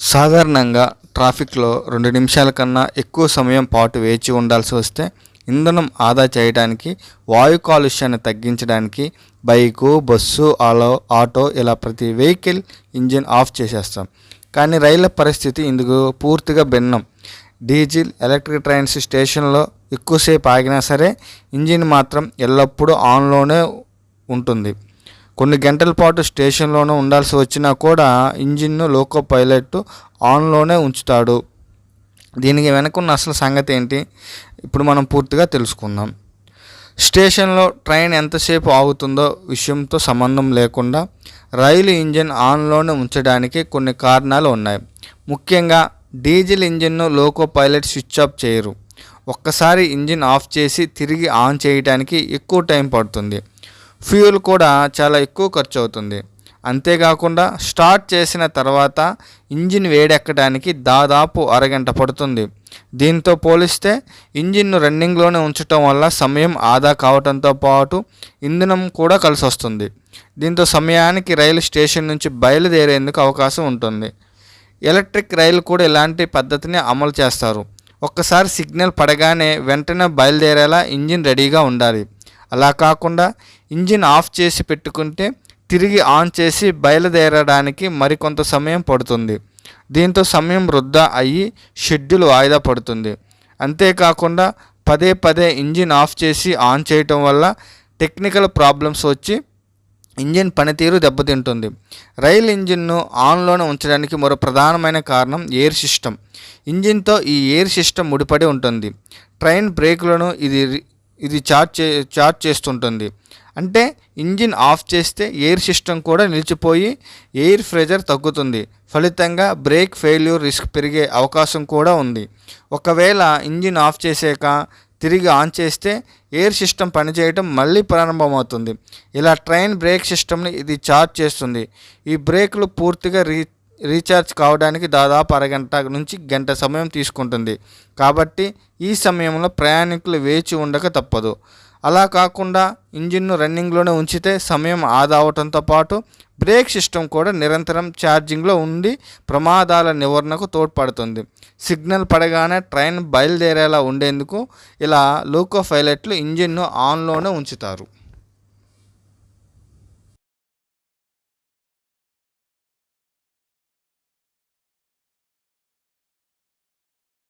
సాధారణంగా ట్రాఫిక్లో రెండు నిమిషాల కన్నా ఎక్కువ సమయం పాటు వేచి ఉండాల్సి వస్తే ఇంధనం ఆదా చేయడానికి వాయు కాలుష్యాన్ని తగ్గించడానికి బైకు బస్సు ఆలో ఆటో ఇలా ప్రతి వెహికల్ ఇంజిన్ ఆఫ్ చేసేస్తాం. కానీ రైళ్ళ పరిస్థితి ఇందుకు పూర్తిగా భిన్నం. డీజిల్ ఎలక్ట్రిక్ ట్రైన్స్ స్టేషన్లో ఎక్కువసేపు ఆగినా సరే ఇంజిన్ మాత్రం ఎల్లప్పుడూ ఆన్లోనే ఉంటుంది. కొన్ని గంటల పాటు స్టేషన్లోనే ఉండాల్సి వచ్చినా కూడా ఇంజిన్ను లోకో పైలట్ ఆన్లోనే ఉంచుతాడు. దీనికి వెనకున్న అసలు సంగతి ఏంటి? ఇప్పుడు మనం పూర్తిగా తెలుసుకుందాం. స్టేషన్లో ట్రైన్ ఎంతసేపు ఆగుతుందో విషయంతో సంబంధం లేకుండా రైలు ఇంజిన్ ఆన్లోనే ఉంచడానికి కొన్ని కారణాలు ఉన్నాయి. ముఖ్యంగా డీజిల్ ఇంజిన్ను లోకో పైలట్ స్విచ్ ఆఫ్ చేయరు. ఒక్కసారి ఇంజిన్ ఆఫ్ చేసి తిరిగి ఆన్ చేయడానికి ఎక్కువ టైం పడుతుంది. ఫ్యూయల్ కూడా చాలా ఎక్కువ ఖర్చు అవుతుంది అంతేకాకుండా స్టార్ట్ చేసిన తర్వాత ఇంజిన్ వేడెక్కడానికి దాదాపు అరగంట పడుతుంది. దీంతో పోలిస్తే ఇంజిన్ను రన్నింగ్లోనే ఉంచటం వల్ల సమయం ఆదా కావడంతో పాటు ఇంధనం కూడా కలిసి వస్తుంది దీంతో సమయానికి రైలు స్టేషన్ నుంచి బయలుదేరేందుకు అవకాశం ఉంటుంది. ఎలక్ట్రిక్ రైలు కూడా ఇలాంటి పద్ధతిని అమలు చేస్తారు. ఒక్కసారి సిగ్నల్ పడగానే వెంటనే బయలుదేరేలా ఇంజిన్ రెడీగా ఉండాలి. అలా కాకుండా ఇంజిన్ ఆఫ్ చేసి పెట్టుకుంటే తిరిగి ఆన్ చేసి బయలుదేరడానికి మరికొంత సమయం పడుతుంది. దీంతో సమయం వృద్ధా అయ్యి షెడ్యూల్ వాయిదా పడుతుంది. అంతేకాకుండా పదే పదే ఇంజిన్ ఆఫ్ చేసి ఆన్ చేయటం వల్ల టెక్నికల్ ప్రాబ్లమ్స్ వచ్చి ఇంజిన్ పనితీరు దెబ్బతింటుంది. రైల్ ఇంజిన్ను ఆన్లోనే ఉంచడానికి మరో ప్రధానమైన కారణం ఎయిర్ సిస్టమ్. ఇంజిన్తో ఈ ఎయిర్ సిస్టమ్ ముడిపడి ఉంటుంది. ట్రైన్ బ్రేకులను ఇది ఇది చార్జ్ చే చార్జ్ చేస్తుంటుంది. అంటే ఇంజిన్ ఆఫ్ చేస్తే ఎయిర్ సిస్టమ్ కూడా నిలిచిపోయి ఎయిర్ ప్రెజర్ తగ్గుతుంది. ఫలితంగా బ్రేక్ ఫెయిల్యూర్ రిస్క్ పెరిగే అవకాశం కూడా ఉంది. ఒకవేళ ఇంజిన్ ఆఫ్ చేసాక తిరిగి ఆన్ చేస్తే ఎయిర్ సిస్టమ్ పనిచేయడం మళ్ళీ ప్రారంభమవుతుంది. ఇలా ట్రైన్ బ్రేక్ సిస్టమ్ని ఇది చార్జ్ చేస్తుంది. ఈ బ్రేక్లు పూర్తిగా రీ రీఛార్జ్ కావడానికి దాదాపు అరగంట నుంచి గంట సమయం తీసుకుంటుంది. కాబట్టి ఈ సమయంలో ప్రయాణికులు వేచి ఉండక తప్పదు. అలా కాకుండా ఇంజిన్ను రన్నింగ్లోనే ఉంచితే సమయం ఆదా అవటంతో పాటు బ్రేక్ సిస్టమ్ కూడా నిరంతరం ఛార్జింగ్లో ఉండి ప్రమాదాల నివారణకు తోడ్పడుతుంది. సిగ్నల్ పడగానే ట్రైన్ బయలుదేరేలా ఉండేందుకు ఇలా లోకో పైలట్లు ఇంజిన్ను ఆన్లోనే ఉంచుతారు.